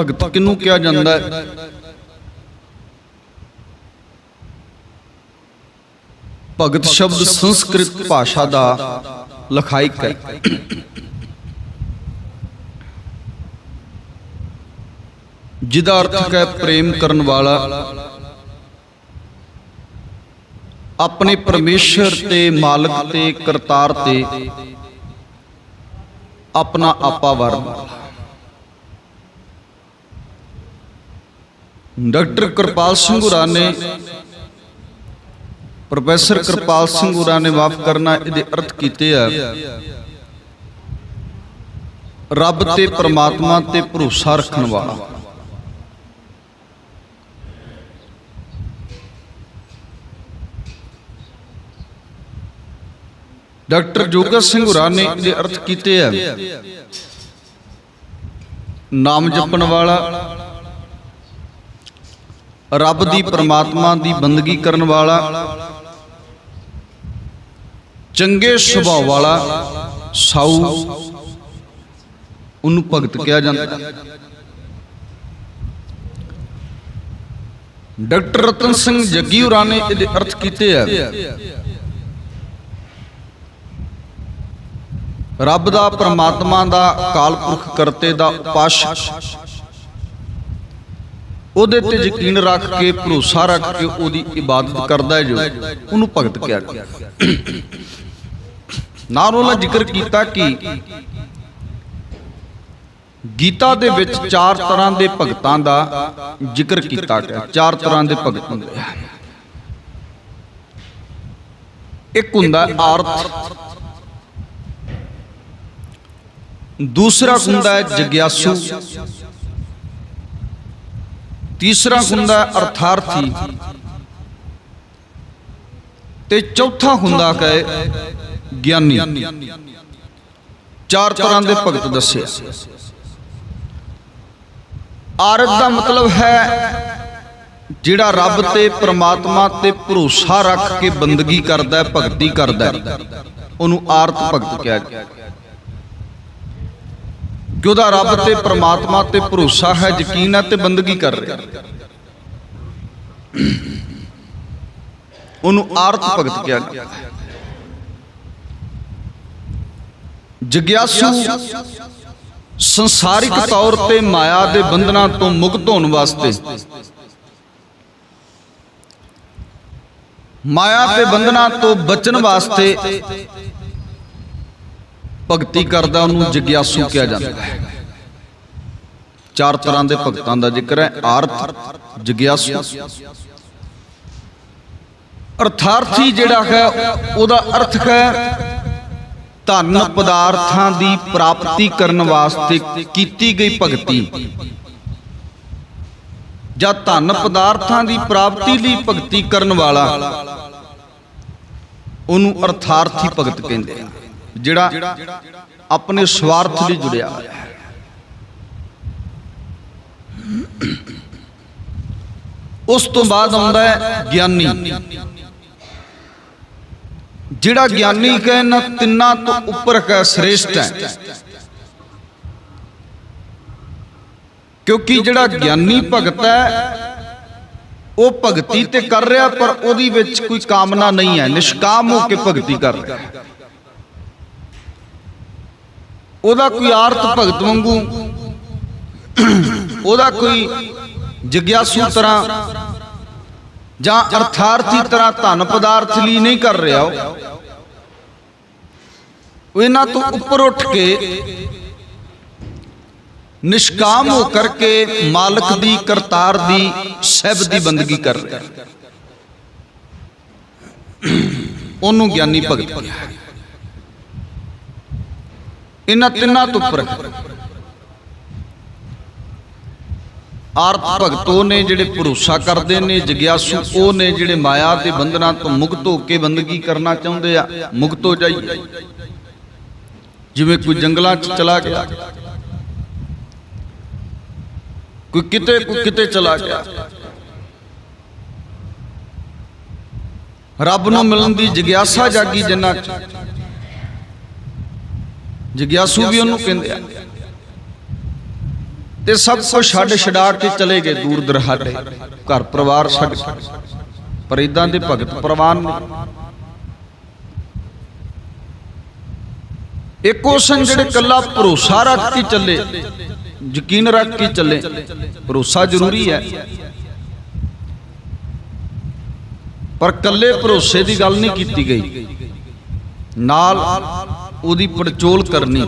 ਭਗਤ ਕਿਹਨੂੰ ਕਿਹਾ ਜਾਂਦਾ ਹੈ? ਭਗਤ ਸ਼ਬਦ ਸੰਸਕ੍ਰਿਤ ਭਾਸ਼ਾ ਦਾ ਲਖਾਇਕ ਹੈ। ਜਿਹਦਾ ਅਰਥ ਹੈ ਪ੍ਰੇਮ ਕਰਨ ਵਾਲਾ। ਆਪਣੇ ਪਰਮੇਸ਼ਰ ਤੇ ਮਾਲਕ ਤੇ ਕਰਤਾਰ ਤੇ ਆਪਣਾ ਆਪਾ ਵਰਨ ਡਾਕਟਰ ਕਿਰਪਾਲ ਸਿੰਘ ਹੁਰਾ ਨੇ ਪ੍ਰੋਫੈਸਰ ਕਿਰਪਾਲ ਸਿੰਘ ਹੁਰਾ ਨੇ ਮਾਫ ਕਰਨਾ ਇਹਦੇ ਅਰਥ ਕੀਤੇ ਆ। ਰੱਬ ਤੇ ਪ੍ਰਮਾਤਮਾ ਤੇ ਭਰੋਸਾ ਰੱਖਣ ਵਾਲਾ। ਡਾਕਟਰ ਜੋਗਾ ਸਿੰਘ ਹੁਰਾ ਨੇ ਇਹਦੇ ਅਰਥ ਕੀਤੇ ਆ। ਨਾਮ ਜਪਣ ਵਾਲਾ ਰੱਬ ਦੀ ਪਰਮਾਤਮਾ ਦੀ ਬੰਦਗੀ ਕਰਨ ਵਾਲਾ, ਚੰਗੇ ਸੁਭਾਅ ਵਾਲਾ ਸਾਊ ਉਹਨੂੰ ਭਗਤ ਕਿਹਾ ਜਾਂਦਾ। ਡਾਕਟਰ ਰਤਨ ਸਿੰਘ ਜੱਗੀ ਹੋਰਾਂ ਨੇ ਇਹਦੇ ਅਰਥ ਕੀਤੇ ਆ। ਰੱਬ ਦਾ ਪਰਮਾਤਮਾ ਦਾ ਕਾਲਪੁਰਖ ਕਰਤੇ ਦਾ ਉਪਾਸ਼ਕ ਉਹਦੇ ਤੇ ਯਕੀਨ ਰੱਖ ਕੇ, ਭਰੋਸਾ ਰੱਖ ਕੇ ਉਹਦੀ ਇਬਾਦਤ ਕਰਦਾ ਹੈ ਜੋ ਉਹਨੂੰ ਭਗਤ ਕਿਹਾ ਗਿਆ। ਨਾਲ ਉਹਨਾਂ ਜ਼ਿਕਰ ਕੀਤਾ ਕਿ ਗੀਤਾ ਦੇ ਵਿੱਚ ਚਾਰ ਤਰ੍ਹਾਂ ਦੇ ਭਗਤਾਂ ਦਾ ਜ਼ਿਕਰ ਕੀਤਾ ਗਿਆ। ਚਾਰ ਤਰ੍ਹਾਂ ਦੇ ਭਗਤ ਹੁੰਦੇ ਆ। ਇੱਕ ਹੁੰਦਾ ਹੈ ਆਰਥ, ਦੂਸਰਾ ਹੁੰਦਾ ਹੈ ਜਗਿਆਸੂ ਤੀਸਰਾ ਹੁੰਦਾ ਅਰਥਾਰਥੀ। ਤੇ ਚੌਥਾ ਹੁੰਦਾ ਹੈ ਗਿਆਨੀ। ਚਾਰ ਤਰ੍ਹਾਂ ਦੇ ਭਗਤ ਦੱਸਿਆ ਆਰਤ ਦਾ ਮਤਲਬ ਹੈ ਜਿਹੜਾ ਰੱਬ ਤੇ ਪ੍ਰਮਾਤਮਾ ਤੇ ਭਰੋਸਾ ਰੱਖ ਕੇ ਬੰਦਗੀ ਕਰਦਾ ਹੈ ਭਗਤੀ ਕਰਦਾ ਹੈ। ਉਹਨੂੰ ਆਰਤ ਭਗਤ ਕਿਹਾ ਗਿਆ। ਕਿ ਉਹਦਾ ਰੱਬ ਤੇ ਪ੍ਰਮਾਤਮਾ ਤੇ ਭਰੋਸਾ ਹੈ, ਯਕੀਨ ਹੈ ਤੇ ਬੰਦਗੀ ਕਰ ਰਿਹਾ। ਉਹਨੂੰ ਆਰਤ ਭਗਤ ਕਿਹਾ ਗਿਆ। ਜਗਿਆਸੂ ਸੰਸਾਰਿਕ ਤੌਰ ਤੇ ਮਾਇਆ ਦੇ ਬੰਧਨਾਂ ਤੋਂ ਮੁਕਤ ਹੋਣ ਵਾਸਤੇ ਮਾਇਆ ਤੇ ਬੰਧਨਾਂ ਤੋਂ ਬਚਣ ਵਾਸਤੇ ਭਗਤੀ ਕਰਦਾ, ਉਹਨੂੰ ਜਗਿਆਸੂ ਕਿਹਾ ਜਾਂਦਾ ਹੈ। ਚਾਰ ਤਰ੍ਹਾਂ ਦੇ ਭਗਤਾਂ ਦਾ ਜ਼ਿਕਰ ਹੈ। ਆਰਥ, ਜਗਿਆਸੂ। ਅਰਥਾਰਥੀ ਜਿਹੜਾ ਹੈ, ਉਹਦਾ ਅਰਥ ਹੈ ਧਨ ਪਦਾਰਥਾਂ ਦੀ ਪ੍ਰਾਪਤੀ ਕਰਨ ਵਾਸਤੇ ਕੀਤੀ ਗਈ ਭਗਤੀ। ਜਾਂ ਧਨ ਪਦਾਰਥਾਂ ਦੀ ਪ੍ਰਾਪਤੀ ਲਈ ਭਗਤੀ ਕਰਨ ਵਾਲਾ। ਉਹਨੂੰ ਅਰਥਾਰਥੀ ਭਗਤ ਕਹਿੰਦੇ ਆ। ਜਿਹੜਾ ਆਪਣੇ ਸਵਾਰਥ ਲਈ ਜੁੜਿਆ ਹੋਇਆ ਹੈ। ਉਸ ਤੋਂ ਬਾਅਦ ਆਉਂਦਾ ਹੈ ਗਿਆਨੀ। ਜਿਹੜਾ ਗਿਆਨੀ ਹੈ ਇਹਨਾਂ ਤਿੰਨਾਂ ਤੋਂ ਉੱਪਰ ਹੈ, ਸ੍ਰੇਸ਼ਟ ਹੈ। ਕਿਉਂਕਿ ਜਿਹੜਾ ਗਿਆਨੀ ਭਗਤ ਹੈ, ਉਹ ਭਗਤੀ ਤੇ ਕਰ ਰਿਹਾ, ਪਰ ਉਹਦੀ ਵਿੱਚ ਕੋਈ ਕਾਮਨਾ ਨਹੀਂ ਹੈ। ਨਿਸ਼ਕਾਮ ਹੋ ਕੇ ਭਗਤੀ ਕਰ ਰਿਹਾ ਉਹਦਾ ਕੋਈ ਆਰਤ ਭਗਤ ਵਾਂਗੂ, ਉਹਦਾ ਕੋਈ ਜਗਿਆਸੂ ਤਰ੍ਹਾਂ ਜਾਂ ਅਰਥਾਰਥੀ ਤਰ੍ਹਾਂ ਧਨ ਪਦਾਰਥ ਲਈ ਨਹੀਂ ਕਰ ਰਿਹਾ ਉਹ। ਇਹਨਾਂ ਤੋਂ ਉੱਪਰ ਉੱਠ ਕੇ ਨਿਸ਼ਕਾਮ ਹੋ ਕਰਕੇ ਮਾਲਕ ਦੀ, ਕਰਤਾਰ ਦੀ, ਸਹਿਬ ਦੀ ਬੰਦਗੀ ਕਰ ਰਿਹਾ। ਉਹਨੂੰ ਗਿਆਨੀ ਭਗਤ ਕਿਹਾ ਇਹਨਾਂ ਤਿੰਨਾਂ ਤੋਂ ਉੱਪਰ ਆਰਥ ਭਗਤ ਨੇ ਜਿਹੜੇ ਭਰੋਸਾ ਕਰਦੇ ਨੇ, ਜਗਿਆਸੂ ਉਹ ਨੇ ਜਿਹੜੇ ਮਾਇਆ ਦੇ ਬੰਧਨਾਂ ਤੋਂ ਮੁਕਤ ਹੋ ਕੇ ਬੰਦਗੀ ਕਰਨਾ ਚਾਹੁੰਦੇ ਆ, ਮੁਕਤ ਹੋ ਜਾਈਏ। ਜਿਵੇਂ ਕੋਈ ਜੰਗਲਾਂ 'ਚ ਚਲਾ ਗਿਆ, ਕੋਈ ਕਿਤੇ ਕੋਈ ਕਿਤੇ ਚਲਾ ਗਿਆ। ਰੱਬ ਨੂੰ ਮਿਲਣ ਦੀ ਜਿਗਿਆਸਾ ਜਾਗੀ ਜਿੰਨਾ ਜਗਿਆਸੂ ਵੀ ਉਹਨੂੰ ਕਹਿੰਦੇ ਆ। ਤੇ ਸਭ ਕੁਝ ਛੱਡ ਛਡਾ ਕੇ ਚਲੇ ਗਏ ਦੂਰ ਦਰਹਾਡੇ ਘਰ ਪਰਿਵਾਰ ਛੱਡ ਪਰ ਇਦਾਂ ਦੇ ਭਗਤ ਪ੍ਰਵਾਨ ਨੇ ਇੱਕ ਉਹ ਜਿਹੜੇ ਕੱਲਾ ਭਰੋਸਾ ਰੱਖ ਕੇ ਚੱਲੇ। ਯਕੀਨ ਰੱਖ ਕੇ ਚੱਲੇ। ਭਰੋਸਾ ਜ਼ਰੂਰੀ ਹੈ। ਪਰ ਕੱਲੇ ਭਰੋਸੇ ਦੀ ਗੱਲ ਨਹੀਂ ਕੀਤੀ ਗਈ। ਨਾਲ ਉਹਦੀ ਪੜਚੋਲ ਕਰਨੀ।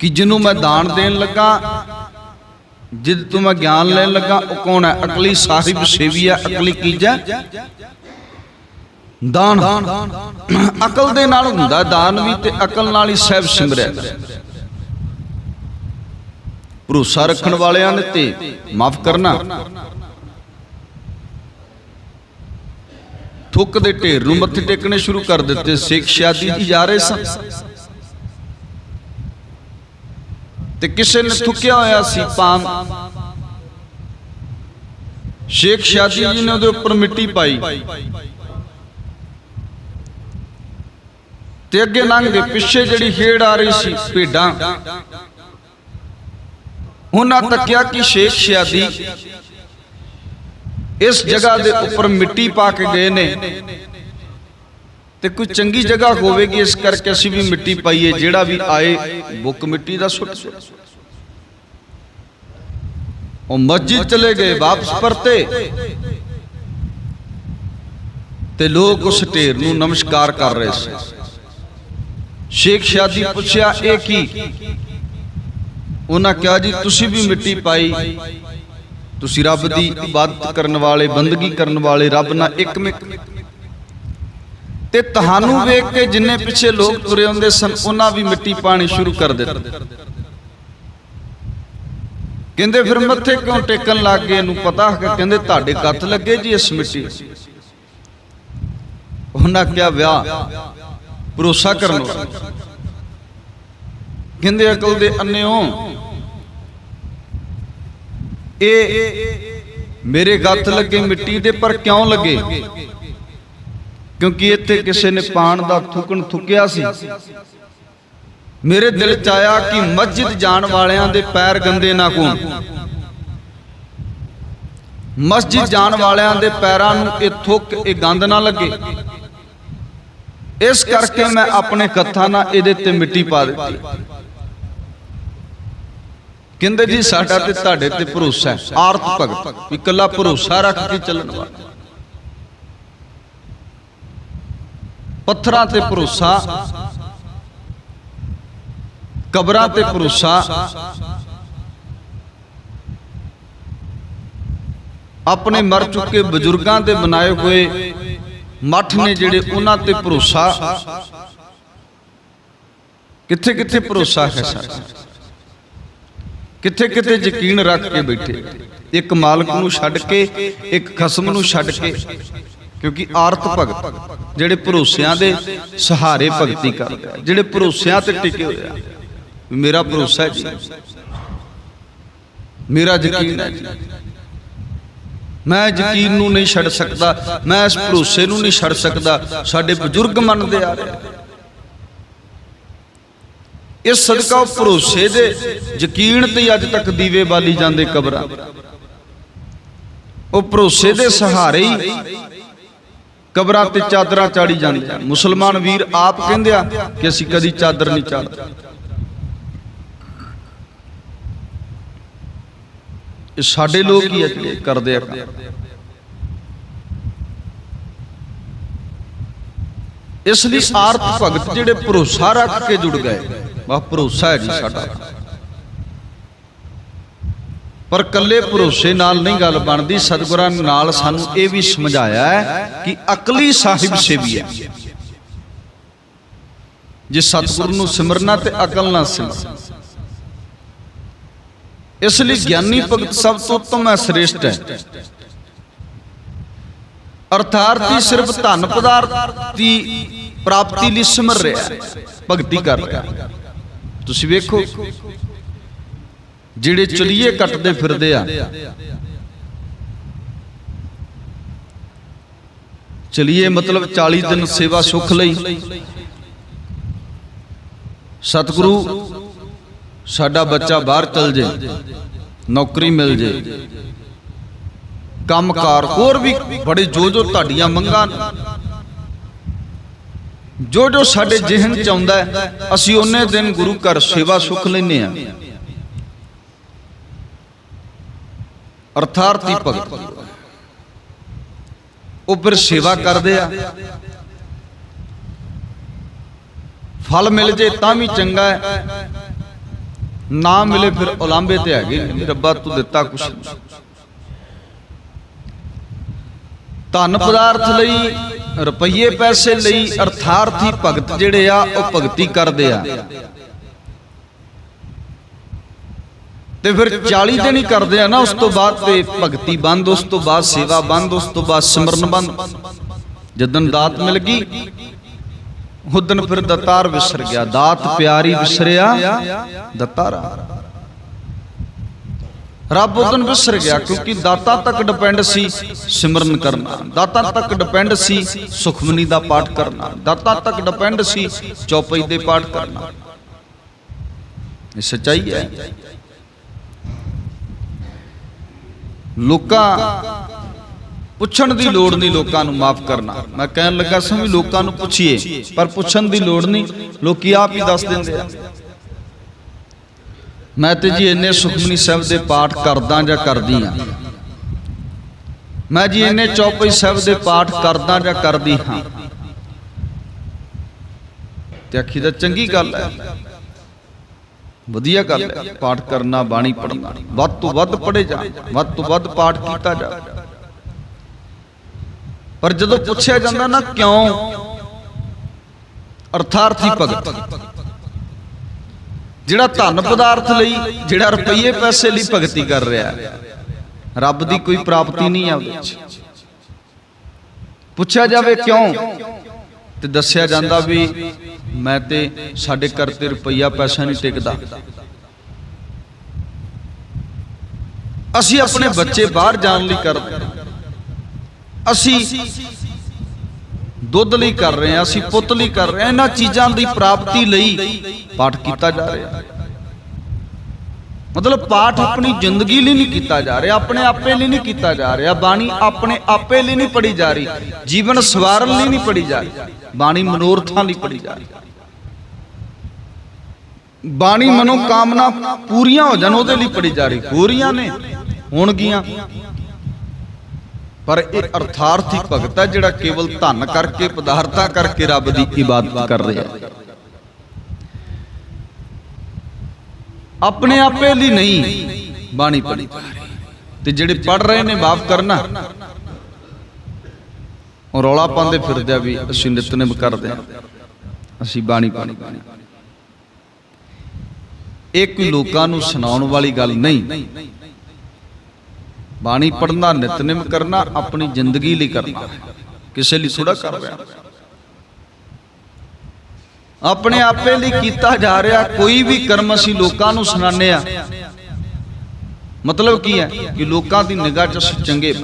ਕਿ ਜਿਹਨੂੰ ਮੈਂ ਦਾਨ ਦੇਣ ਲੱਗਾ ਜਿੱਦ ਤੋਂ ਮੈਂ ਗਿਆਨ ਲੈਣ ਲੱਗਾ ਉਹ ਕੌਣ ਹੈ? ਅਕਲੀ ਸਾਹਿਬ ਸੇਵੀ ਹੈ ਅਕਲੀ ਕੀਜਾ। ਦਾਨ। ਅਕਲ ਦੇ ਨਾਲ ਹੁੰਦਾ ਦਾਨ ਵੀ ਤੇ ਅਕਲ ਨਾਲ ਹੀ ਸਹਿਬ ਸਿਮਰਿਆ। ਭਰੋਸਾ ਰੱਖਣ ਵਾਲਿਆਂ ਨੇ ਤੇ ਮਾਫ ਕਰਨਾ। ਥੁੱਕ ਦੇ ਢੇਰ ਨੂੰ ਮੱਥੇ ਟੇਕਣੇ ਸ਼ੁਰੂ ਕਰ ਦਿੱਤੇ। ਸਿੱਖ ਸ਼ਾਦੀ ਜੀ ਜਾ ਰਹੇ ਸਨ। ਤੇ ਕਿਸੇ ਨੇ ਥੁੱਕਿਆ ਹੋਇਆ ਸੀ ਪਾਮ। ਸ਼ੇਖ ਸ਼ਾਦੀ ਜੀ ਨੇ ਉਹਦੇ ਉੱਪਰ ਮਿੱਟੀ ਪਾਈ। ਤੇ ਅੱਗੇ ਲੰਘਦੇ ਪਿੱਛੇ ਜਿਹੜੀ ਖੇੜ ਆ ਰਹੀ ਸੀ ਭੇਡਾਂ। ਉਹਨਾਂ ਤੱਕਿਆ ਕਿ ਸ਼ੇਖ ਸ਼ਾਦੀ ਇਸ ਜਗ੍ਹਾ ਦੇ ਉੱਪਰ ਮਿੱਟੀ ਪਾ ਕੇ ਗਏ ਨੇ। ਤੇ ਕੋਈ ਚੰਗੀ ਜਗ੍ਹਾ ਹੋਵੇਗੀ, ਇਸ ਕਰਕੇ ਅਸੀਂ ਵੀ ਮਿੱਟੀ ਪਾਈਏ, ਜਿਹੜਾ ਵੀ ਆਏ, ਬੁੱਕ ਮਿੱਟੀ ਦਾ ਸੁੱਟ ਉਹ ਮਸਜਿਦ ਚਲੇ ਗਏ, ਵਾਪਸ ਪਰਤੇ। ਤੇ ਲੋਕ ਉਸ ਢੇਰ ਨੂੰ ਨਮਸਕਾਰ ਕਰ ਰਹੇ ਸੀ। ਸ਼ੇਖ ਸ਼ਾਦੀ ਪੁੱਛਿਆ, ਇਹ ਕੀ? ਉਹਨਾਂ ਕਿਹਾ ਜੀ, ਤੁਸੀਂ ਵੀ ਮਿੱਟੀ ਪਾਈ। ਤੁਸੀਂ ਰੱਬ ਦੀ ਇਬਾਦਤ ਕਰਨ ਵਾਲੇ, ਬੰਦਗੀ ਕਰਨ ਵਾਲੇ ਰੱਬ ਨਾਲ ਇੱਕ ਮਿਕ ਤੇ ਤੁਹਾਨੂੰ ਵੇਖ ਕੇ ਜਿੰਨੇ ਪਿੱਛੇ ਲੋਕ ਤੁਰੇ ਹੁੰਦੇ ਸਨ, ਉਹਨਾਂ ਵੀ ਮਿੱਟੀ ਪਾਣੀ ਸ਼ੁਰੂ ਕਰ ਦਿੱਤਾ। ਕਹਿੰਦੇ ਫਿਰ ਮੱਥੇ ਕਿਉਂ ਟੇਕਣ ਲੱਗ ਗਏ? ਇਹਨੂੰ ਪਤਾ ਹੈ ਕਹਿੰਦੇ ਤੁਹਾਡੇ ਕੱਥ ਲੱਗੇ ਜੀ ਇਸ ਮਿੱਟੀ। ਉਹਨਾਂ ਕਿਹਾ, ਵਿਆਹ, ਭਰੋਸਾ ਕਰਨ। ਵਾਲਾ ਕਹਿੰਦੇ ਅਕਲ ਦੇ ਅੰਨਿਓ ਇਹ ਮੇਰੇ ਗੱਤ ਲੱਗੇ ਮਿੱਟੀ ਦੇ ਪਰ ਕਿਉਂ ਲੱਗੇ? ਕਿਉਂਕਿ ਇੱਥੇ ਕਿਸੇ ਨੇ ਪਾਣ ਦਾ ਥੁਕਣ ਥੁਕਿਆ ਸੀ। ਮੇਰੇ ਦਿਲ ਚ ਆਇਆ ਕਿ ਮਸਜਿਦ ਜਾਣ ਵਾਲਿਆਂ ਦੇ ਪੈਰ ਗੰਦੇ ਨਾ ਹੋਣ। ਮਸਜਿਦ ਜਾਣ ਵਾਲਿਆਂ ਦੇ ਪੈਰਾਂ ਨੂੰ ਇਹ ਥੁੱਕ, ਇਹ ਗੰਦ ਨਾ ਲੱਗੇ। ਇਸ ਕਰਕੇ ਮੈਂ ਆਪਣੇ ਕੱਥਾਂ ਨਾਲ ਇਹਦੇ ਤੇ ਮਿੱਟੀ ਪਾ ਦਿੱਤੀ। ਕਹਿੰਦੇ ਜੀ, ਸਾਡਾ ਤੇ ਤੁਹਾਡੇ ਤੇ ਭਰੋਸਾ ਹੈ ਆਰਤ ਭਗਤ ਇਕੱਲਾ ਭਰੋਸਾ ਰੱਖ ਕੇ ਚੱਲਣ ਵਾਲਾ। ਪੱਥਰਾਂ ਤੇ ਭਰੋਸਾ, ਕਬਰਾਂ ਤੇ ਭਰੋਸਾ, ਆਪਣੇ ਮਰ ਚੁੱਕੇ ਬਜ਼ੁਰਗਾਂ ਦੇ ਬਣਾਏ ਹੋਏ ਮੱਠ ਨੇ ਜਿਹੜੇ ਉਹਨਾਂ ਤੇ ਭਰੋਸਾ ਕਿੱਥੇ ਕਿੱਥੇ ਭਰੋਸਾ ਹੈ ਸਾਡਾ? ਕਿੱਥੇ ਕਿੱਥੇ ਯਕੀਨ ਰੱਖ ਕੇ ਬੈਠੇ। ਇੱਕ ਮਾਲਕ ਨੂੰ ਛੱਡ ਕੇ, ਇੱਕ ਖਸਮ ਨੂੰ ਛੱਡ ਕੇ। ਕਿਉਂਕਿ ਆਰਤ ਭਗਤ, ਜਿਹੜੇ ਭਰੋਸਿਆਂ ਦੇ ਸਹਾਰੇ ਭਗਤੀ ਕਰਦੇ ਜਿਹੜੇ ਭਰੋਸਿਆਂ ਤੇ ਟਿਕੇ ਹੋਏ ਆ। ਮੇਰਾ ਭਰੋਸਾ ਹੈ ਜੀ, ਮੇਰਾ ਯਕੀਨ ਹੈ ਜੀ। ਮੈਂ ਯਕੀਨ ਨੂੰ ਨਹੀਂ ਛੱਡ ਸਕਦਾ, ਮੈਂ ਇਸ ਭਰੋਸੇ ਨੂੰ ਨਹੀਂ ਛੱਡ ਸਕਦਾ, ਸਾਡੇ ਬਜ਼ੁਰਗ ਮੰਨਦੇ ਆ ਰਹੇ ਇਹ ਸਦਕਾ ਭਰੋਸੇ ਦੇ ਯਕੀਨ ਤੇ ਅੱਜ ਤੱਕ ਦੀਵੇ ਬਾਲੀ ਜਾਂਦੇ ਕਬਰਾਂ ਉਹ ਭਰੋਸੇ ਦੇ ਸਹਾਰੇ ਹੀ ਕਬਰਾਂ ਤੇ ਚਾਦਰਾਂ ਚਾੜੀ ਜਾਂਦੇ ਮੁਸਲਮਾਨ ਵੀਰ ਆਪ ਕਹਿੰਦੇ ਆ ਕਿ ਅਸੀਂ ਕਦੀ ਚਾਦਰ ਨਹੀਂ ਚਾੜਦੇ। ਇਹ ਸਾਡੇ ਲੋਕ ਹੀ ਆ ਕਰਦੇ ਆ। ਇਸ ਲਈ ਆਰਤ ਭਗਤ ਜਿਹੜੇ ਭਰੋਸਾ ਰੱਖ ਕੇ ਜੁੜ ਗਏ। ਵਾ ਭਰੋਸਾ ਹੈ ਜੀ ਸਾਡਾ। ਪਰ ਕੱਲੇ ਭਰੋਸੇ ਨਾਲ ਨਹੀਂ ਗੱਲ ਬਣਦੀ, ਸਤਿਗੁਰਾਂ ਨਾਲ ਸਾਨੂੰ ਇਹ ਵੀ ਸਮਝਾਇਆ ਹੈ ਕਿ ਅਕਲੀ ਸਾਹਿਬ ਸੇਵੀ ਹੈ। ਜੇ ਸਤਿਗੁਰ ਨੂੰ ਸਿਮਰਨਾ ਤੇ ਅਕਲ ਨਾਲ ਸਿਮਰ। ਇਸ ਲਈ ਗਿਆਨੀ ਭਗਤ ਸਭ ਤੋਂ ਉੱਤਮ ਹੈ, ਸ੍ਰੇਸ਼ਟ ਹੈ। ਅਰਥਾਰਥੀ ਸਿਰਫ ਧਨ ਪਦਾਰਥ ਦੀ ਪ੍ਰਾਪਤੀ ਲਈ ਸਿਮਰ ਰਿਹਾ ਭਗਤੀ ਕਰ ਰਿਹਾ ਤੁਸੀਂ ਵੇਖੋ ਜਿਹੜੇ ਚਲੀਏ ਕੱਟਦੇ ਫਿਰਦੇ ਆ। ਚਲੀਏ ਮਤਲਬ 40 ਦਿਨ ਸੇਵਾ ਸੁਖ ਲਈ। ਸਤਿਗੁਰੂ ਸਾਡਾ ਬੱਚਾ ਬਾਹਰ ਚਲ ਜੇ। ਨੌਕਰੀ ਮਿਲ ਜੇ। ਕੰਮਕਾਰ ਹੋਰ ਵੀ ਬੜੇ ਜੋ ਜੋ ਤੁਹਾਡੀਆਂ ਮੰਗਾਂ। ਜੋ ਜੋ ਸਾਡੇ ਜਿਹਨ ਚ ਆਉਂਦਾ ਅਸੀਂ ਉਹਨੇ ਦਿਨ ਗੁਰੂ ਘਰ ਸੇਵਾ ਸੁਖ ਲੈਨੇ ਆ ਅਰਥਾਰਥੀ ਭਗਤ। ਉਹ ਫਿਰ ਸੇਵਾ ਕਰਦੇ ਆ। ਫਲ ਮਿਲ ਜੇ ਤਾਂ ਵੀ ਚੰਗਾ ਹੈ। ਨਾ ਮਿਲੇ ਫਿਰ ਉਲਾਂਬੇ ਤੇ ਹੈਗੇ ਰੱਬਾ, ਤੂੰ ਦਿੱਤਾ ਕੁਛ ਨਹੀਂ। ਧਨ ਪਦਾਰਥ ਲਈ ਰੁਪਈਏ ਪੈਸੇ ਲਈ ਅਰਥਾਰਥੀ ਭਗਤ ਜਿਹੜੇ ਆ, ਉਹ ਭਗਤੀ ਕਰਦੇ ਆ। ਤੇ ਫਿਰ 40 ਦਿਨ ਹੀ ਕਰਦੇ ਆ ਨਾ, ਉਸ ਤੋਂ ਬਾਅਦ ਤੇ ਭਗਤੀ ਬੰਦ, ਉਸ ਤੋਂ ਬਾਅਦ ਸੇਵਾ ਬੰਦ, ਉਸ ਤੋਂ ਬਾਅਦ ਸਿਮਰਨ ਬੰਦ। ਜਦਨ ਦਾਤ ਮਿਲ ਗਈ ਉਦਨ ਫਿਰ ਦਤਾਰ ਵਿਸਰ ਗਿਆ। ਦਾਤ ਪਿਆਰੀ ਵਿਸਰਿਆ, ਦਤਾਰਾ। ਰੱਬ ਉਦਨ ਵਿਸਰ ਗਿਆ, ਕਿਉਂਕਿ ਦਾਤਾ ਤੱਕ ਡਿਪੈਂਡ ਸੀ ਸਿਮਰਨ ਕਰਨਾ ਦਾਤਾ ਤੱਕ ਡਿਪੈਂਡ ਸੀ ਸੁਖਮਨੀ ਦਾ ਪਾਠ ਕਰਨਾ ਦਾਤਾ ਤੱਕ ਡਿਪੈਂਡ ਸੀ ਚੌਪਈ ਦੇ ਪਾਠ ਕਰਨਾ ਇਹ ਸੱਚਾਈ ਹੈ। ਲੋਕਾਂ ਪੁੱਛਣ ਦੀ ਲੋੜ ਨਹੀਂ ਲੋਕਾਂ ਨੂੰ ਮਾਫ ਕਰਨਾ। ਮੈਂ ਕਹਿਣ ਲੱਗਾ ਸੀ ਵੀ ਲੋਕਾਂ ਨੂੰ ਪੁੱਛੀਏ, ਪਰ ਪੁੱਛਣ ਦੀ ਲੋੜ ਨਹੀਂ। ਲੋਕੀ ਆਪ ਹੀ ਦੱਸ ਦਿੰਦੇ ਆ। ਮੈਂ ਤੇ ਜੀ ਇੰਨੇ ਸੁਖਮਨੀ ਸਾਹਿਬ ਦੇ ਪਾਠ ਕਰਦਾ ਜਾਂ ਕਰਦੀ ਹਾਂ। ਮੈਂ ਜੀ ਇੰਨੇ ਚੌਪਈ ਸਾਹਿਬ ਦੇ ਪਾਠ ਕਰਦਾ ਜਾਂ ਕਰਦੀ ਹਾਂ। ਤੇ ਆਖੀ ਦਾ ਚੰਗੀ ਗੱਲ ਹੈ। ਵਧੀਆ ਗੱਲ ਹੈ। ਪਾਠ ਕਰਨਾ, ਬਾਣੀ ਪੜਨਾ ਵੱਧ ਤੋਂ ਵੱਧ ਪੜੇ ਜਾ। ਵੱਧ ਤੋਂ ਵੱਧ ਪਾਠ ਕੀਤਾ ਜਾ। ਪਰ ਜਦੋਂ ਪੁੱਛਿਆ ਜਾਂਦਾ ਨਾ ਕਿਉਂ? ਅਰਥਾਰਥੀ ਭਗਤ। ਜਿਹੜਾ ਧਨ ਪਦਾਰਥ ਲਈ, ਜਿਹੜਾ ਰੁਪਈਏ ਪੈਸੇ ਲਈ ਭਗਤੀ ਕਰ ਰਿਹਾ ਰੱਬ ਦੀ ਕੋਈ ਪ੍ਰਾਪਤੀ ਨਹੀਂ ਹੈ ਉਹਦੇ ਵਿੱਚ। ਪੁੱਛਿਆ ਜਾਵੇ ਕਿਉਂ? ਤੇ ਦੱਸਿਆ ਜਾਂਦਾ ਵੀ ਮੈਂ ਤੇ ਸਾਡੇ ਘਰ ਤੇ ਰੁਪਈਆ ਪੈਸਾ ਨਹੀਂ ਟਿਕਦਾ। ਅਸੀਂ ਆਪਣੇ ਬੱਚੇ ਬਾਹਰ ਜਾਣ ਲਈ ਕਰਦੇ ਅਸੀਂ ਦੁੱਧ ਲਈ ਕਰ ਰਹੇ ਹਾਂ, ਅਸੀਂ ਪੁੱਤ ਲਈ ਕਰ ਰਹੇ ਹਾਂ, ਇਹਨਾਂ ਚੀਜ਼ਾਂ ਦੀ ਪ੍ਰਾਪਤੀ ਲਈ ਪਾਠ ਕੀਤਾ ਜਾ ਰਿਹਾ। ਮਤਲਬ ਪਾਠ ਆਪਣੀ ਜ਼ਿੰਦਗੀ ਲਈ ਨਹੀਂ ਕੀਤਾ ਜਾ ਰਿਹਾ, ਆਪਣੇ ਆਪੇ ਲਈ ਨਹੀਂ ਕੀਤਾ ਜਾ ਰਿਹਾ, ਬਾਣੀ ਆਪਣੇ ਆਪੇ ਲਈ ਨਹੀਂ ਪੜੀ ਜਾ ਰਹੀ, ਜੀਵਨ ਸਵਾਰਨ ਲਈ ਨਹੀਂ ਪੜੀ ਜਾ ਰਹੀ, ਬਾਣੀ ਮਨੋਰਥਾਂ ਲਈ ਪੜੀ ਜਾ ਰਹੀ। ਬਾਣੀ ਮਨੋ ਕਾਮਨਾ ਪੂਰੀਆਂ ਹੋ ਜਾਣ, ਉਹਦੇ ਲਈ ਪੜੀ ਜਾ ਰਹੀ ਪੂਰੀਆਂ ਨੇ, ਹੋਣਗੀਆਂ। ਪਰ ਇਹ ਅਰਥਾਰਥੀ ਭਗਤ ਹੈ ਜਿਹੜਾ ਕੇਵਲ ਧਨ ਕਰਕੇ ਪਦਾਰਥਾਂ ਕਰਕੇ ਰੱਬ ਦੀ ਇਬਾਦਤ ਕਰ ਰਿਹਾ ਹੈ। ਆਪਣੇ ਆਪੇ ਲਈ ਨਹੀਂ ਬਾਣੀ ਪੜੀ ਤੇ ਜਿਹੜੇ ਪੜ ਰਹੇ ਨੇ ਮਾਫ ਕਰਨਾ। ਉਹ ਰੌਲਾ ਪਾਉਂਦੇ ਫਿਰਦੇ ਆ ਵੀ ਅਸੀਂ ਨਿਤਨੇਮ ਕਰਦੇ ਆ ਅਸੀਂ ਬਾਣੀ ਪਾਣੀ ਇਹ ਕੋਈ ਲੋਕਾਂ ਨੂੰ ਸੁਣਾਉਣ ਵਾਲੀ ਗੱਲ ਨਹੀਂ। ਬਾਣੀ ਪੜਨਾ ਨਿਤਨੇਮ ਕਰਨਾ, ਆਪਣੀ ਜ਼ਿੰਦਗੀ ਲਈ ਕਰਨਾ। ਕਿਸੇ ਲਈ ਥੋੜਾ ਕਰ ਰਿਹਾ। ਆਪਣੇ ਆਪੇ ਲਈ ਕੀਤਾ ਜਾ ਰਿਹਾ, ਕੋਈ ਵੀ ਕਰਮ ਅਸੀਂ ਲੋਕਾਂ ਨੂੰ ਸੁਣਾਉਂਦੇ ਆ ਮਤਲਬ ਕੀ ਹੈ? ਕਿ ਲੋਕਾਂ ਦੀ ਨਿਗਾਹ 'ਚ ਚੰਗੇ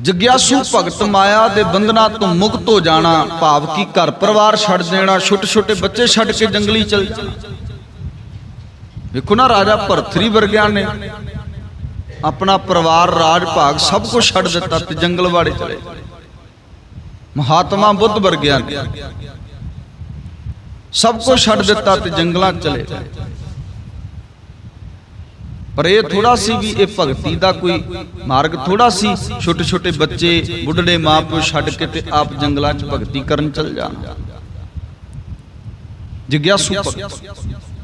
ਜਗਿਆਸੂ ਭਗਤ ਮਾਇਆ ਦੇ ਬੰਧਨਾਂ ਤੋਂ ਮੁਕਤ ਹੋ ਜਾਣਾ, ਭਾਵ ਕਿ ਘਰ ਪਰਿਵਾਰ ਛੱਡ ਦੇਣਾ ਛੋਟੇ ਛੋਟੇ ਬੱਚੇ ਛੱਡ ਕੇ ਜੰਗਲੀ ਚਲ ਜਾਣਾ। ਵੇਖੋ ਨਾ ਰਾਜਾ ਭਰਥਰੀ ਵਰਗਿਆਂ ਨੇ ਆਪਣਾ ਪਰਿਵਾਰ ਰਾਜ ਭਾਗ ਸਭ ਕੁਝ ਛੱਡ ਦਿੱਤਾ ਤੇ ਜੰਗਲ ਵਾੜੇ ਚਲੇ ਮਹਾਤਮਾ ਬੁੱਧ ਵਰਗਿਆਂ ਨੇ ਸਭ ਕੁਝ ਛੱਡ ਦਿੱਤਾ ਤੇ ਜੰਗਲਾਂ ਚਲੇ ਗਏ। ਪਰ ਇਹ ਥੋੜਾ ਸੀ ਵੀ ਇਹ ਭਗਤੀ ਦਾ ਕੋਈ ਮਾਰਗ ਥੋੜਾ ਸੀ ਛੋਟੇ ਛੋਟੇ ਬੱਚੇ, ਬੁੱਢੜੇ ਮਾਪਿਓ ਛੱਡ ਕੇ ਤੇ ਆਪ ਜੰਗਲਾਂ 'ਚ ਭਗਤੀ ਕਰਨ ਚਲ ਜਾਣ। ਜਿਗਿਆਸੂ ਭਗਤ।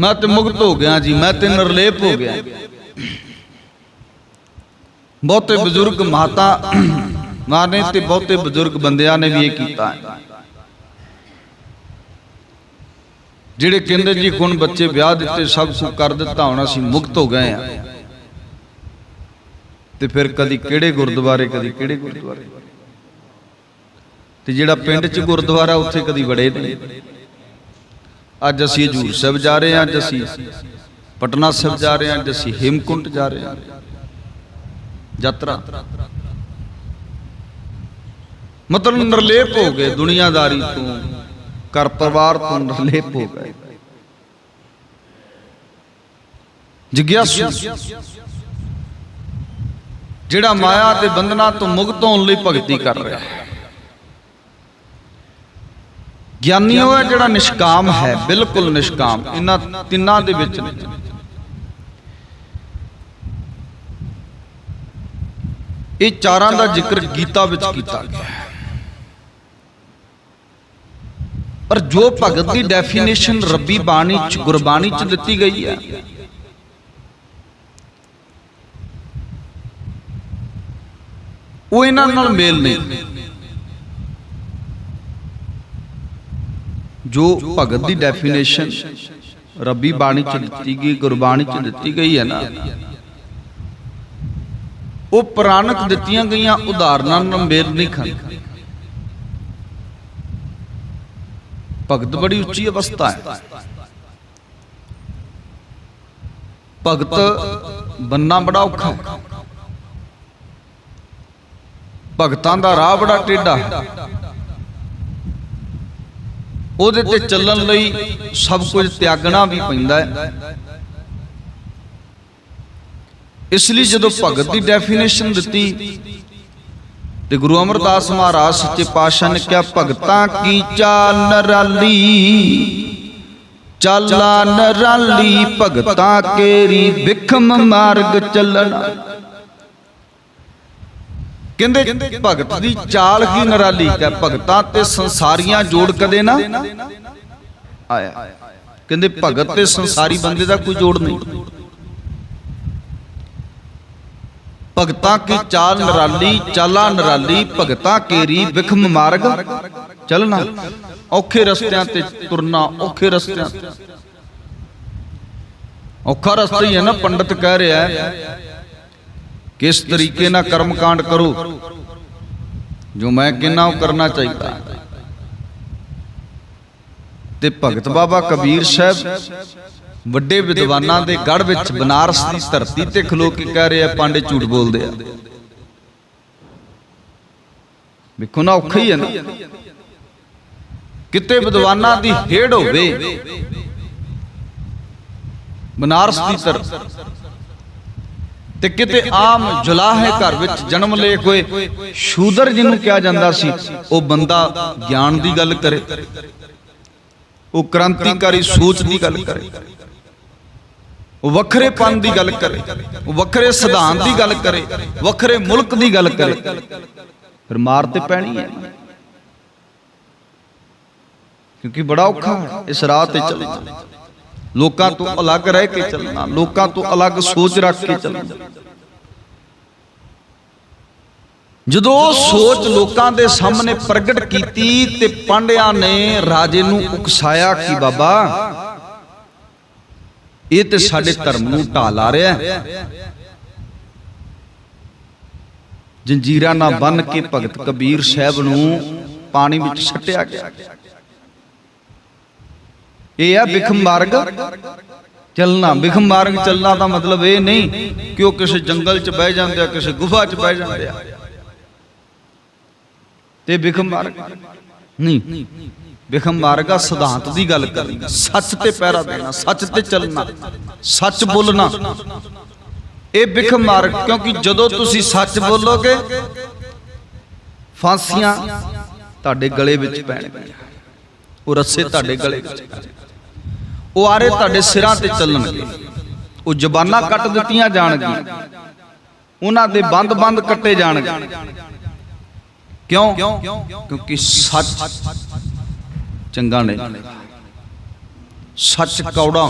ਮੈਂ ਤੇ ਮੁਕਤ ਹੋ ਗਿਆ ਜੀ, ਮੈਂ ਤੇ ਨਿਰਲੇਪ ਹੋ ਗਿਆ ਬਹੁਤੇ ਬਜ਼ੁਰਗ ਮਾਤਾ ਮਾਨੇ ਤੇ ਬਹੁਤੇ ਬਜ਼ੁਰਗ ਬੰਦਿਆਂ ਨੇ ਵੀ ਇਹ ਕੀਤਾ ਹੈ। ਜਿਹੜੇ ਕਹਿੰਦੇ ਜੀ ਹੁਣ ਬੱਚੇ ਵਿਆਹ ਦਿੱਤੇ, ਸਭ ਕੁਝ ਕਰ ਦਿੱਤਾ, ਹੁਣ ਅਸੀਂ ਮੁਕਤ ਹੋ ਗਏ ਆ ਤੇ ਫਿਰ ਕਦੀ ਕਿਹੜੇ ਗੁਰਦੁਆਰੇ, ਕਦੀ ਕਿਹੜੇ ਗੁਰਦੁਆਰੇ? ਤੇ ਜਿਹੜਾ ਪਿੰਡ 'ਚ ਗੁਰਦੁਆਰਾ, ਉੱਥੇ ਕਦੀ ਵੜੇ ਨਹੀਂ। ਅੱਜ ਅਸੀਂ ਹਜੂਰ ਸਾਹਿਬ ਜਾ ਰਹੇ ਹਾਂ, ਅੱਜ ਅਸੀਂ ਪਟਨਾ ਸਾਹਿਬ ਜਾ ਰਹੇ ਹਾਂ, ਅੱਜ ਅਸੀਂ ਹੇਮਕੁੰਟ ਜਾ ਰਹੇ ਹਾਂ। ਯਾਤਰਾ। ਮਤਲਬ ਨਿਰਲੇਪ ਹੋ ਗਏ ਦੁਨੀਆਦਾਰੀ ਤੋਂ, ਘਰ ਪਰਿਵਾਰ ਤੋਂ ਨਿਰਲੇਪ ਹੋ ਗਏ। ਜਿਗਿਆਸੂ। ਜਿਹੜਾ ਮਾਇਆ ਦੇ ਬੰਧਨਾਂ ਤੋਂ ਮੁਕਤ ਹੋਣ ਲਈ ਭਗਤੀ ਕਰ ਰਿਹਾ ਹੈ। ਗਿਆਨੀ ਉਹ ਹੈ ਜਿਹੜਾ ਨਿਸ਼ਕਾਮ ਹੈ, ਬਿਲਕੁਲ ਨਿਸ਼ਕਾਮ। ਇਹਨਾਂ ਤਿੰਨਾਂ ਦੇ ਵਿੱਚ ਨਹੀਂ। ਇਹ ਚਾਰਾਂ ਦਾ ਜ਼ਿਕਰ ਗੀਤਾ ਵਿੱਚ ਕੀਤਾ ਗਿਆ ਹੈ। ਪਰ ਜੋ ਭਗਤ ਦੀ ਡੈਫੀਨੇਸ਼ਨ ਰੱਬੀ ਬਾਣੀ ਚ, ਗੁਰਬਾਣੀ ਚ ਦਿੱਤੀ ਗਈ ਹੈ, ਉਹ ਇਹਨਾਂ ਨਾਲ ਮੇਲ ਨਹੀਂ। ਜੋ ਭਗਤ ਦੀ ਡੈਫੀਨੇਸ਼ਨ ਰੱਬੀ ਬਾਣੀ ਚ ਦਿੱਤੀ ਗਈ, ਗੁਰਬਾਣੀ ਚ ਦਿੱਤੀ ਗਈ ਹੈ ਨਾ, ਉਹ ਪੁਰਾਣਕ ਦਿੱਤੀਆਂ ਗਈਆਂ ਉਦਾਹਰਨਾਂ ਨਾਲ ਮੇਲ ਨਹੀਂ ਖਾਂਦੀ। ਭਗਤ ਬੜੀ ਉੱਚੀ ਅਵਸਥਾ ਹੈ। ਭਗਤ ਬੰਨਾ ਬੜਾ ਔਖਾ ਹੈ। ਭਗਤਾਂ ਦਾ ਰਾਹ ਬੜਾ ਟੇਢਾ ਹੈ। ਉਹਦੇ ਤੇ ਚੱਲਣ ਲਈ ਸਭ ਕੁਝ ਤਿਆਗਣਾ ਵੀ ਪੈਂਦਾ ਹੈ। ਇਸ ਲਈ ਜਦੋਂ ਭਗਤ ਦੀ ਡੈਫੀਨੇਸ਼ਨ ਦਿੱਤੀ ਤੇ ਗੁਰੂ ਅਮਰਦਾਸ ਮਹਾਰਾਜ ਸੱਚੇ ਪਾਤਸ਼ਾਹ ਨੇ ਕਿਹਾ ਭਗਤਾਂ ਕੀ ਚਾਲ ਨਰਾਲੀ? ਚਾਲਾ ਨਰਾਲੀ ਭਗਤਾਂ ਕੇਰੀ ਵਿਖਮ ਮਾਰਗ ਚੱਲਣਾ। ਕਹਿੰਦੇ ਭਗਤ ਦੀ ਚਾਲ ਕੀ ਨਰਾਲੀ ਹੈ ਭਗਤਾਂ ਤੇ ਸੰਸਾਰੀਆਂ ਜੋੜ ਕਦੇ ਨਾ ਆਇਆ। ਕਹਿੰਦੇ ਭਗਤ ਤੇ ਸੰਸਾਰੀ ਬੰਦੇ ਦਾ ਕੋਈ ਜੋੜ ਨਹੀਂ। ਭਗਤਾਂ ਕੀ ਚਾਲ ਨਰਾਲੀ, ਚਾਲਾ ਨਰਾਲੀ, ਭਗਤਾਂ ਕੇਰੀ, ਵਿਖਮ ਮਾਰਗ, ਚੱਲਣਾ। ਔਖੇ ਰਸਤਿਆਂ ਤੇ ਤੁਰਨਾ, ਔਖੇ ਰਸਤਿਆਂ ਤੇ। ਔਖਾ ਰਸਤਾ ਹੀ ਹੈ ਨਾ, ਪੰਡਤ ਕਹਿ ਰਿਹਾ ਹੈ। ਕਿਸ ਤਰੀਕੇ ਨਾਲ ਕਰਮ ਕਾਂਡ ਕਰੋ? ਜੋ ਮੈਂ ਕਹਿੰਨਾ ਉਹ ਕਰਨਾ ਚਾਹੀਦਾ। ਤੇ ਭਗਤ ਬਾਬਾ ਕਬੀਰ ਸਾਹਿਬ ਵੱਡੇ ਵਿਦਵਾਨਾਂ ਦੇ ਗੜ ਵਿੱਚ ਬਨਾਰਸ ਦੀ ਧਰਤੀ ਤੇ ਖਲੋ ਕੇ ਕਹਿ ਰਿਹਾ ਪਾਂਡੇ ਝੂਠ ਬੋਲਦੇ ਆ। ਵੇਖੋ ਨਾ, ਔਖਾ ਹੀ ਹੈ ਨਾ। ਕਿਤੇ ਵਿਦਵਾਨਾਂ ਦੀ ਹੇੜ ਹੋਵੇ, ਬਨਾਰਸ ਦੀ ਧਰਤੀ ਤੇ ਕਿਤੇ ਆਮ ਜੁਲਾਹੇ ਘਰ ਵਿੱਚ ਜਨਮ ਲੈ ਹੋਏ ਸ਼ੂਦਰ ਜਿਹਨੂੰ ਕਿਹਾ ਜਾਂਦਾ ਸੀ, ਉਹ ਬੰਦਾ ਗਿਆਨ ਦੀ ਗੱਲ ਕਰੇ, ਉਹ ਕ੍ਰਾਂਤੀਕਾਰੀ ਸੋਚ ਦੀ ਗੱਲ ਕਰੇ, ਉਹ ਵੱਖਰੇ ਦੀ ਗੱਲ ਕਰੇ, ਉਹ ਵੱਖਰੇ ਸਿਧਾਂਤ ਦੀ ਗੱਲ ਕਰੇ, ਵੱਖਰੇ ਮੁਲਕ ਦੀ ਗੱਲ ਕਰੇ, ਫਿਰ ਮਾਰ ਤੇ ਪੈਣੀ ਹੈ। ਕਿਉਂਕਿ ਬੜਾ ਔਖਾ ਇਸ ਰਾਹ ਤੇ ਚੱਲਣਾ। ਲੋਕਾਂ ਤੋਂ ਅਲੱਗ ਰਹਿ ਕੇ ਚੱਲਣਾ, ਲੋਕਾਂ ਤੋਂ ਅਲੱਗ ਸੋਚ ਰੱਖ ਕੇ ਚੱਲਣਾ। ਜਦੋਂ ਉਹ ਸੋਚ ਲੋਕਾਂ ਦੇ ਸਾਹਮਣੇ ਪ੍ਰਗਟ ਕੀਤੀ ਤੇ ਪਾਂਡਿਆਂ ਨੇ ਰਾਜੇ ਨੂੰ ਉਕਸਾਇਆ ਕਿ ਬਾਬਾ, ਇਹ ਤੇ ਸਾਡੇ ਧਰਮ ਨੂੰ ਢਾਲ ਆ ਰਿਹਾ ਜੰਜੀਰਾਂ ਨਾਲ ਬੰਨ ਕੇ ਭਗਤ ਕਬੀਰ ਸਾਹਿਬ ਨੂੰ ਪਾਣੀ ਵਿੱਚ ਛੱਟਿਆ ਗਿਆ। ਇਹ ਆ ਵਿਖਮ ਮਾਰਗ। ਚੱਲਣਾ, ਵਿਖਮ ਮਾਰਗ ਚੱਲਣਾ ਦਾ ਮਤਲਬ ਇਹ ਨਹੀਂ ਕਿ ਉਹ ਕਿਸੇ ਜੰਗਲ 'ਚ ਬਹਿ ਜਾਂਦੇ ਆ, ਕਿਸੇ ਗੁਫਾ 'ਚ ਬਹਿ ਜਾਂਦੇ ਆ। ਤੇ ਵਿਖਮ ਮਾਰਗ ਨਹੀਂ, ਵਿਖਮ ਮਾਰਗ ਆ ਸਿਧਾਂਤ ਦੀ ਗੱਲ ਕਰਨੀ। ਸੱਚ ਤੇ ਪਹਿਰਾ ਦੇਣਾ, ਸੱਚ ਤੇ ਚੱਲਣਾ, ਸੱਚ ਬੋਲਣਾ। ਇਹ ਵਿਖਮ ਮਾਰਗ, ਕਿਉਂਕਿ ਜਦੋਂ ਤੁਸੀਂ ਸੱਚ ਬੋਲੋਗੇ, ਫਾਂਸੀਆਂ ਤੁਹਾਡੇ ਗਲੇ ਵਿੱਚ ਪੈਣਗੀਆਂ। ਉਹ ਰੱਸੇ ਤੁਹਾਡੇ ਗਲੇ ਵਿੱਚ ਉਹ ਆਰੇ ਤੁਹਾਡੇ ਸਿਰਾਂ ਤੇ ਚੱਲਣਗੇ ਉਹ ਜ਼ਬਾਨਾਂ ਕੱਟ ਦਿੱਤੀਆਂ ਜਾਣਗੀਆਂ। ਉਹਨਾਂ ਦੇ ਬੰਦ-ਬੰਦ ਕੱਟੇ ਜਾਣਗੇ। ਕਿਉਂ? ਕਿਉਂਕਿ ਸੱਚ ਚੰਗਾ ਨਹੀਂ ਸੱਚ ਕੌੜਾ।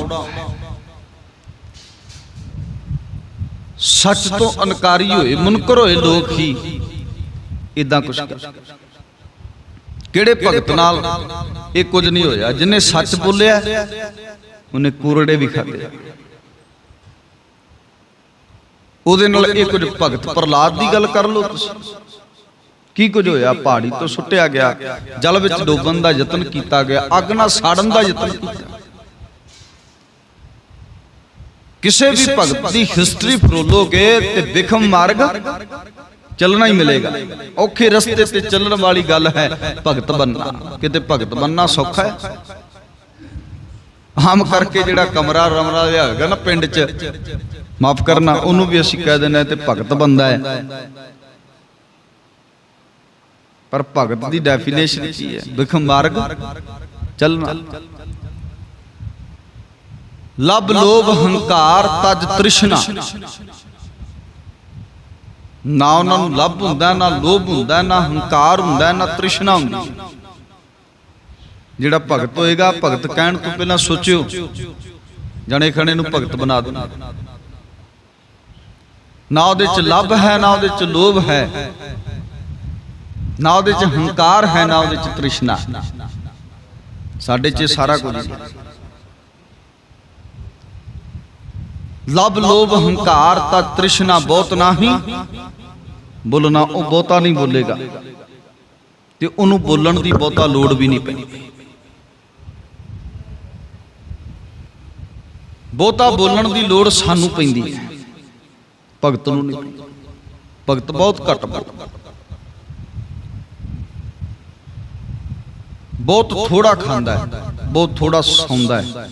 ਸੱਚ ਤੋਂ ਅਨਕਾਰੀ ਹੋਏ, ਮੁਨਕਰ ਹੋਏ ਲੋਕ ਹੀ ਇਦਾਂ ਕੁਝ ਕਰ ਕਿਹੜੇ ਭਗਤ ਨਾਲ ਇਹ ਕੁਝ ਨਹੀਂ ਹੋਇਆ? ਜਿਨੇ ਸੱਚ ਬੋਲਿਆ ਉਹਨੇ ਕੂਰੜੇ ਵੀ ਖਾਦੇ ਉਹਦੇ ਨਾਲ ਇਹ ਕੁਝ ਭਗਤ ਪ੍ਰਲਾਦ ਦੀ ਗੱਲ ਕਰ ਲਓ ਤੁਸੀਂ। ਕੀ ਕੁਝ ਹੋਇਆ? ਪਹਾੜੀ ਤੋਂ ਸੁੱਟਿਆ ਗਿਆ, ਜਲ ਵਿੱਚ ਡੋਬਣ ਦਾ ਯਤਨ ਕੀਤਾ ਗਿਆ, ਅੱਗ ਨਾਲ ਸਾੜਨ ਦਾ ਯਤਨ ਕੀਤਾ ਕਿਸੇ ਵੀ ਭਗਤ ਦੀ ਹਿਸਟਰੀ ਫਰੋਲੋਗੇ ਤੇ ਵਿਖਮ ਮਾਰਗ ਚੱਲਣਾ ਹੀ ਮਿਲੇਗਾ। ਔਖੇ ਰਸਤੇ ਤੇ ਚੱਲਣ ਵਾਲੀ ਗੱਲ ਹੈ ਭਗਤ ਬੰਨਾ ਕਿਤੇ ਭਗਤ ਬੰਨਾ ਸੌਖਾ ਹੈ? ਆਮ ਕਰਕੇ ਜਿਹੜਾ ਕਮਰਾ ਰਮਰਾ ਲਿਆ ਹੋਵੇਗਾ ਨਾ ਪਿੰਡ 'ਚ, ਮਾਫ ਕਰਨਾ, ਉਹਨੂੰ ਵੀ ਅਸੀਂ ਕਹਿ ਦਿੰਦੇ ਤੇ ਭਗਤ ਬੰਦਾ ਹੈ। ਪਰ ਭਗਤ ਦੀ ਡੈਫੀਨੇਸ਼ਨ ਕੀ ਹੈ? ਵਿਖ ਮਾਰਗ, ਚੱਲਣਾ। ਲਬ ਲੋਭ ਹੰਕਾਰ ਤਜ ਤ੍ਰਿਸ਼ਨਾ। ਨਾ ਉਹਨਾਂ ਨੂੰ ਲੱਭ ਹੁੰਦਾ, ਨਾ ਲੋਭ ਹੁੰਦਾ, ਨਾ ਹੰਕਾਰ ਹੁੰਦਾ, ਨਾ ਤ੍ਰਿਸ਼ਨਾ ਹੁੰਦੀ। ਜਿਹੜਾ ਭਗਤ ਹੋਏਗਾ, ਭਗਤ ਕਹਿਣ ਤੋਂ ਪਹਿਲਾਂ ਸੋਚਿਓ। ਜਣੇ ਖਣੇ ਨੂੰ ਭਗਤ ਬਣਾ ਦੋ ਨਾ ਉਹਦੇ ਚ ਲੱਭ ਹੈ, ਨਾ ਉਹਦੇ ਚ ਲੋਭ ਹੈ। ਨਾ ਉਹਦੇ ਚ ਹੰਕਾਰ ਹੈ, ਨਾ ਉਹਦੇ ਚ ਤ੍ਰਿਸ਼ਨਾ। ਸਾਡੇ ਚ ਸਾਰਾ ਕੁਝ ਹੈ ਲਬ ਲੋਭ ਹੰਕਾਰ ਤਾਂ ਤ੍ਰਿਸ਼ਨਾ ਬਹੁਤ ਨਹੀਂ। ਬੋਲਣਾ ਉਹ ਬਹੁਤਾ ਨਹੀਂ ਬੋਲੇਗਾ। ਤੇ ਉਹਨੂੰ ਬੋਲਣ ਦੀ ਬਹੁਤਾ ਲੋੜ ਵੀ ਨਹੀਂ ਪੈਂਦੀ। ਬਹੁਤਾ ਬੋਲਣ ਦੀ ਲੋੜ ਸਾਨੂੰ ਪੈਂਦੀ ਹੈ। ਭਗਤ ਨੂੰ ਨਹੀਂ। ਭਗਤ ਬਹੁਤ ਘੱਟ ਬੋਲਦਾ। ਬਹੁਤ ਥੋੜਾ ਖਾਂਦਾ ਹੈ। ਬਹੁਤ ਥੋੜਾ ਸੌਂਦਾ ਹੈ।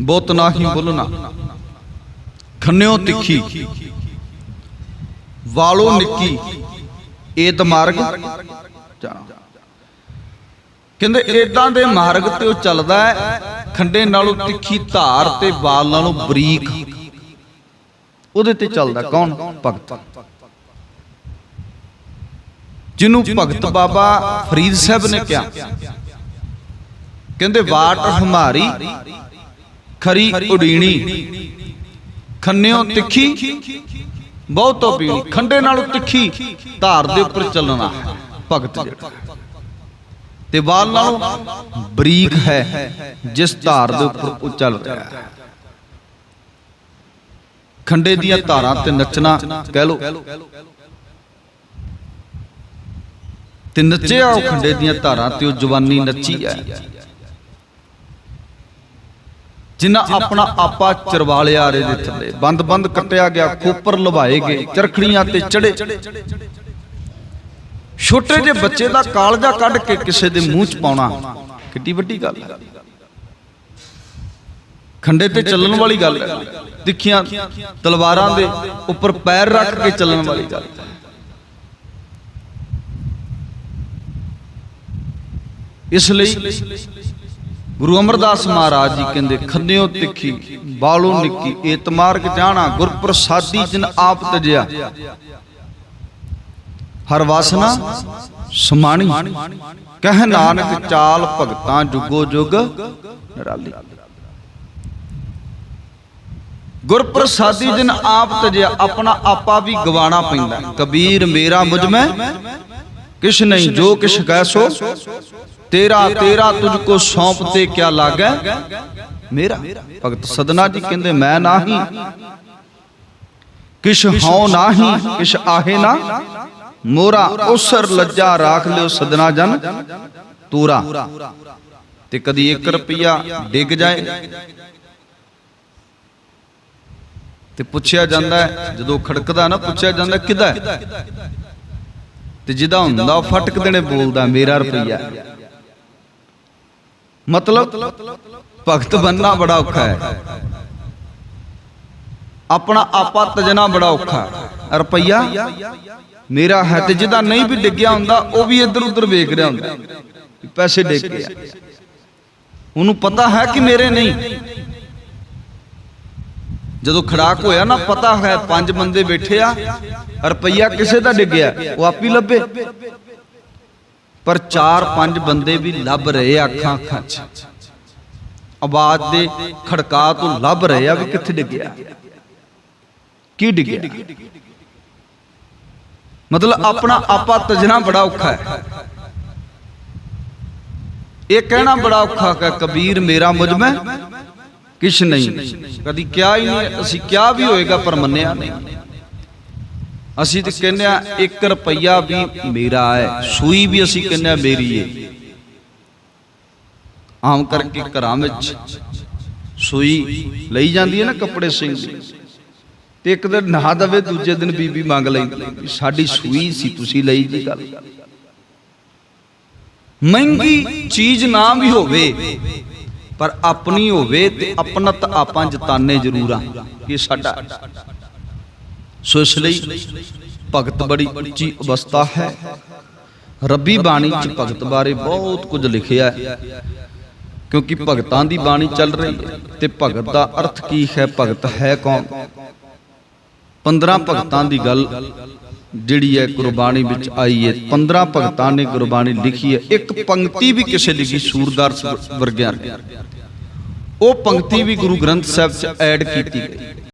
ਬਹੁਤ ਨਾਹੀ ਬੋਲਣਾ। ਖੰਨਿਓ ਤਿੱਖੀ। ਵਾਲੋ ਨਿੱਕੀ। ਇਹ ਮਾਰਗ। ਕਹਿੰਦੇ ਏਦਾਂ ਦੇ ਮਾਰਗ ਤੇ ਉਹ ਚੱਲਦਾ ਹੈ, ਖੰਡੇ ਨਾਲੋਂ ਤਿੱਖੀ ਧਾਰ ਤੇ ਵਾਲ ਨਾਲੋਂ ਬਰੀਕ। ਉਹਦੇ ਤੇ ਚੱਲਦਾ ਕੌਣ? ਭਗਤ। ਜਿਹਨੂੰ ਭਗਤ ਬਾਬਾ ਫਰੀਦ ਸਾਹਿਬ ਨੇ ਕਿਹਾ, ਕਹਿੰਦੇ ਵਾਟ ਹਮਾਰੀ, ਖਰੀ ਉਡੀਣੀ। ਖੰਨਿਓ ਤਿੱਖੀ, ਬਹੁਤੋ ਪੀਣੀ। ਖੰਡੇ ਨਾਲੋਂ ਤਿੱਖੀ ਧਾਰ ਦੇ ਉੱਪਰ ਚੱਲਣਾ। ਭਗਤ ਜਿਹੜਾ। ਤੇ ਵਾਲ ਨਾਲੋਂ ਬਰੀਕ ਹੈ, ਜਿਸ ਧਾਰ ਦੇ ਉੱਪਰ ਉਹ ਚੱਲ ਰਿਹਾ ਹੈ। ਖੰਡੇ ਦੀਆਂ ਧਾਰਾਂ ਤੇ ਨੱਚਣਾ ਕਹਿ ਲੋ ਤੇ ਨੱਚਿਆ ਉਹ ਖੰਡੇ ਦੀਆਂ ਧਾਰਾਂ ਤੇ ਉਹ ਜਵਾਨੀ ਨੱਚੀ ਹੈ। ਜਿਨ੍ਹਾਂ ਆਪਣਾ ਆਪਾ ਚਰਵਾਲਿਆ ਰੇ ਦੇ ਥੱਲੇ ਬੰਦ ਬੰਦ ਕੱਟਿਆ ਗਿਆ ਖੋਪਰ ਲਵਾਏ ਗਏ, ਚਰਖੜੀਆਂ ਤੇ ਚੜੇ। ਛੋਟੇ ਜਿਹੇ ਬੱਚੇ ਦਾ ਕਾਲਜਾ ਕੱਢ ਕੇ ਕਿਸੇ ਦੇ ਮੂੰਹ 'ਚ ਪਾਉਣਾ ਕਿੱਡੀ ਵੱਡੀ ਗੱਲ ਹੈ। ਖੰਡੇ ਤੇ ਚੱਲਣ ਵਾਲੀ ਗੱਲ ਹੈ। ਤਿੱਖੀਆਂ ਤਲਵਾਰਾਂ ਦੇ ਉੱਪਰ ਪੈਰ ਰੱਖ ਕੇ ਚੱਲਣ ਵਾਲੀ ਗੱਲ ਹੈ। ਇਸ ਲਈ ਗੁਰੂ ਅਮਰਦਾਸ ਮਹਾਰਾਜ ਜੀ ਕਹਿੰਦੇ ਖੰਨਿਓ ਤਿੱਖੀ ਬਾਲੋ ਨਿੱਕੀ ਏਤ ਮਾਰਗ ਜਾਣਾ ਗੁਰ ਪ੍ਰਸਾਦੀ ਜਿਨ ਆਪ ਤਜਿਆ। ਹਰ ਵਾਸਨਾ ਸਮਾਣੀ। ਕਹਿ ਨਾਨਕ ਚਾਲ ਭਗਤਾਂ ਜੁਗੋ ਜੁਗ ਨਿਰਾਲੀ। ਗੁਰ ਪ੍ਰਸਾਦੀ ਆਪ ਤਜਿਆ ਆਪਣਾ ਆਪਾ ਵੀ ਗਵਾਣਾ ਪੈਂਦਾ। ਕਬੀਰ ਮੇਰਾ ਮੁਝ ਮੈਂ, ਕਿਛ ਨਹੀਂ ਜੋ ਕਿਛ ਕਹਿ ਸੋ। ਤੇਰਾ ਤੇਰਾ ਤੁਝ ਕੋ ਸੌਂਪ ਤੇ ਕਿਆ ਲਾਗੈ? ਮੇਰਾ। ਭਗਤ ਸਦਨਾ ਜੀ ਕਹਿੰਦੇ, ਮੈਂ ਨਾਹੀ। ਕਿਛ ਹਉ ਨਾਹੀ, ਕਿਛ ਆਹੇ ਨਾ। ਮੋਰਾ ਉਸਰ ਲੱਜਾ ਰਾਖ ਲਿਓ ਸਦਨਾ ਜਨ, ਤੂਰਾ। ਤੇ ਕਦੀ 1 ਰੁਪਿਆ ਡਿੱਗ ਜਾਏ। ਤੇ ਪੁੱਛਿਆ ਜਾਂਦਾ ਜਦੋਂ ਖੜਕਦਾ ਨਾ, ਪੁੱਛਿਆ ਜਾਂਦਾ ਕਿਦਾ ਤੇ ਜਿਹਦਾ ਹੁੰਦਾ ਉਹ ਫਟਕ ਦੇਣੇ ਬੋਲਦਾ, ਮੇਰਾ ਰੁਪਈਆ। ਮਤਲਬ ਭਗਤ ਬੰਨਾ ਬੜਾ ਔਖਾ ਹੈ। ਆਪਣਾ ਆਪਾ ਤਜਣਾ ਬੜਾ ਔਖਾ। ਰੁਪਈਆ? ਮੇਰਾ ਹੈ ਤੇ ਜਿਹਦਾ ਨਹੀਂ ਵੀ ਡਿੱਗਿਆ ਹੁੰਦਾ, ਉਹ ਵੀ ਇੱਧਰ ਉੱਧਰ ਵੇਖ ਰਿਹਾ ਹੁੰਦਾ। ਪੈਸੇ ਡਿੱਗ ਗਏ। ਉਹਨੂੰ ਪਤਾ ਹੈ ਕਿ ਮੇਰੇ ਨਹੀਂ। ਜਦੋਂ ਖੜਾਕ ਹੋਇਆ ਨਾ, ਪਤਾ ਹੈ ਪੰਜ ਬੰਦੇ ਬੈਠੇ ਆ, ਰੁਪਈਆ ਕਿਸੇ ਦਾ ਡਿੱਗਿਆ ਉਹ ਆਪ ਹੀ ਲੱਭੇ। ਪਰ ਚਾਰ ਪੰਜ ਬੰਦੇ ਵੀ ਲੱਭ ਰਹੇ ਆ ਅੱਖਾਂ ਅੱਖਾਂ 'ਚ। ਆਵਾਜ਼ ਦੇ ਖੜਕਾ ਤੋਂ ਲੱਭ ਰਹੇ ਆ ਵੀ ਕਿੱਥੇ ਡਿੱਗਿਆ। ਕੀ ਡਿੱਗਿਆ? ਮਤਲਬ ਆਪਣਾ ਆਪਾ ਤਜਣਾ ਬੜਾ ਔਖਾ ਹੈ। ਇਹ ਕਹਿਣਾ ਬੜਾ ਔਖਾ ਹੈ ਕਬੀਰ ਮੇਰਾ ਮੁਝ ਮੈਂ ਕਿਛ ਨਹੀਂ। ਕਦੀ ਕਿਹਾ ਹੀ ਨਹੀਂ ਅਸੀਂ ਕਿਹਾ ਵੀ ਹੋਏਗਾ ਪਰ ਮੰਨਿਆ ਨਹੀਂ। ਅਸੀਂ ਤੇ ਕਹਿੰਦੇ ਆ 1 ਰੁਪਈਆ ਵੀ ਮੇਰਾ ਹੈ ਸੂਈ ਵੀ ਅਸੀਂ ਕਹਿੰਦੇ ਆ ਮੇਰੀ ਹੈ ਆਮ ਕਰਕੇ ਘਰਾਂ ਵਿੱਚ ਸੂਈ ਲਈ ਜਾਂਦੀ ਹੈ ਨਾ ਕੱਪੜੇ ਸਿੰਘ ਦੀ ਤੇ ਇੱਕ ਦਿਨ ਨਹਾ ਦਵੇ, ਦੂਜੇ ਦਿਨ ਬੀਬੀ ਮੰਗ ਲਈ ਸਾਡੀ ਸੂਈ ਸੀ, ਤੁਸੀਂ ਲਈ ਜੀ ਗੱਲ। ਮਹਿੰਗੀ ਚੀਜ਼ ਨਾ ਵੀ ਹੋਵੇ, ਪਰ ਆਪਣੀ ਹੋਵੇ ਤੇ ਆਪਣਤ ਆਪਾਂ ਜਤਾਨੇ ਜ਼ਰੂਰ ਆ ਇਹ ਸਾਡਾ। ਸੋ ਇਸ ਲਈ ਭਗਤ ਬੜੀ ਉੱਚੀ ਅਵਸਥਾ ਹੈ। ਰੱਬੀ ਬਾਣੀ ਚ ਭਗਤ ਬਾਰੇ ਬਹੁਤ ਕੁਝ ਲਿਖਿਆ ਹੈ, ਕਿਉਂਕਿ ਭਗਤਾਂ ਦੀ ਬਾਣੀ ਚੱਲ ਰਹੀ ਹੈ ਤੇ ਭਗਤ ਦਾ ਅਰਥ ਕੀ ਹੈ, ਭਗਤ ਹੈ ਕੌਣ? 15 ਭਗਤਾਂ ਦੀ ਗੱਲ ਜਿਹੜੀ ਹੈ ਗੁਰਬਾਣੀ ਵਿੱਚ ਆਈ ਹੈ। 15 ਭਗਤਾਂ ਨੇ ਗੁਰਬਾਣੀ ਲਿਖੀ ਹੈ। ਇੱਕ ਪੰਕਤੀ ਵੀ ਕਿਸੇ ਲਿਖੀ ਸੂਰਦਾਰ ਵਰਗਿਆਂ ਨੇ। ਉਹ ਪੰਕਤੀ ਵੀ ਗੁਰੂ ਗ੍ਰੰਥ ਸਾਹਿਬ 'ਚ ਐਡ ਕੀਤੀ ਗਈ।